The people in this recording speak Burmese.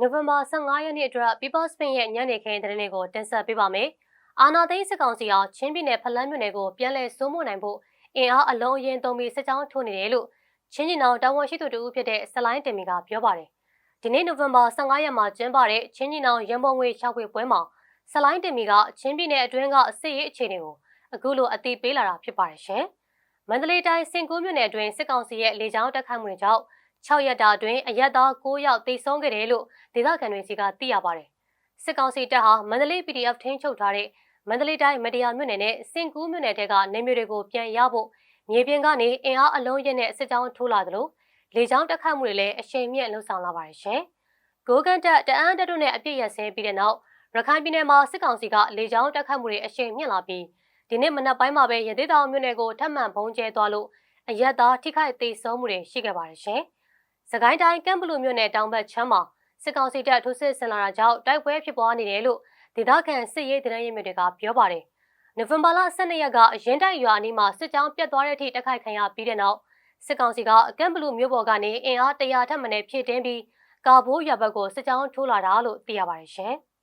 နိုဝင်ဘာ15ရက်နေ့အတွက် People Spin ရဲ့ညနေခင်းသတင်းတွေကိုတင်ဆက်ပေးပါမယ်။အာနာသိန်းစစ်ကောင်စီအားချင်းပြည်နယ်ဖလန်းမြို့နယ်ကိုပြန်လည်စိုးမိုးနိုင်ဖို့အင်အားအလုံးအရင်သုံးပြီးစစ်ကြောင်းထိုးနေတယ်လို့ချင်းကြီးနောင်တာဝန်ရှိသူတူဖြစ်တဲ့ဆလိုင်းတင်မီကပြောပါတယ်။ဒီနေ့နိုဝင်ဘာ15ရက်မှာကျင်းပတဲ့ချင်းကြီးနောင်ရန်ပုံငွေရှောက်ခွေပွဲမှာဆလိုင်းတင်မီကချင်းပြည်နယ်အတွင်းကအစစ်ရေးအခြေအနေကိုအခုလိုအသိပေးလာတာဖြစ်ပါတယ်ရှင်။မန္တလေးတိုင်းစင်ကူးမြို့နယ်အတွင်းစစ်ကောင်စီရဲ့လေကြောင်းတိုက်ခိုက်မှုတွေကြောင့် 6ရက်တာအတွင်းအရက်သား9ယောက်သေဆုံးခဲ့တယ်လို့ဒေသခံတွေစီကသိရပါတယ်။စစ်ကောင်စီတပ်ဟာမန္တလေး PDF ထိန်းချုပ်ထားတဲ့မန္တလေးတိုင်းမတရားမြို့နယ်နဲ့စင်ကူးမြို့နယ်တဲကနေမျိုးတွေကိုပြန်ရဖို့မြေပြင်ကနေအင်အားအလုံးရက်နဲ့စစ်ကြောင်းထိုးလာသလိုလေကြောင်းတက်ခတ်မှုတွေလည်းအရှိန်မြင့်လှုပ်ဆောင်လာပါတယ်ရှင်။ကိုကန်တက်တအန်းတက်တို့နဲ့အပြည့်ရဆဲပြီးတဲ့နောက်ရခိုင်ပြည်နယ်မှာစစ်ကောင်စီကလေကြောင်းတက်ခတ်မှုတွေအရှိန်မြင့်လာပြီးဒီနေ့မနက်ပိုင်းမှာပဲရသေးတောင်မြို့နယ်ကိုထပ်မံဘုံကျဲသွားလို့အရက်သားထိခိုက်သေးဆုံးမှုတွေရှိခဲ့ပါတယ်ရှင်။စ ကိုင်းတိုင်းကမ်ဘလူမြို့နယ်တောင်ဘက်ချမ်းမှာစစ်ကောင်စီတပ်ထိုးစစ်ဆင်လာတာကြောင့်တိုက်ပွဲဖြစ်ပွားနေတယ်လို့ဒေသခံစစ်ရေးတရင်းရင်းမြစ်တွေကပြောပါတယ်။နိုဝင်ဘာလ12ရက်ကအရင်တိုက်ရွာအနီးမှာစစ်ကြောင်းပြတ်သွားတဲ့အထိတိုက်ခိုက်ခံရပြီးတဲ့နောက်စစ်ကောင်စီကကမ်ဘလူမြို့ပေါ်ကနေအင်အား100ထက်မနည်းဖြည့်တင်းပြီးကာဘိုးရွာဘက်ကိုစစ်ကြောင်းထိုးလာတာလို့သိရပါတယ်ရှင်။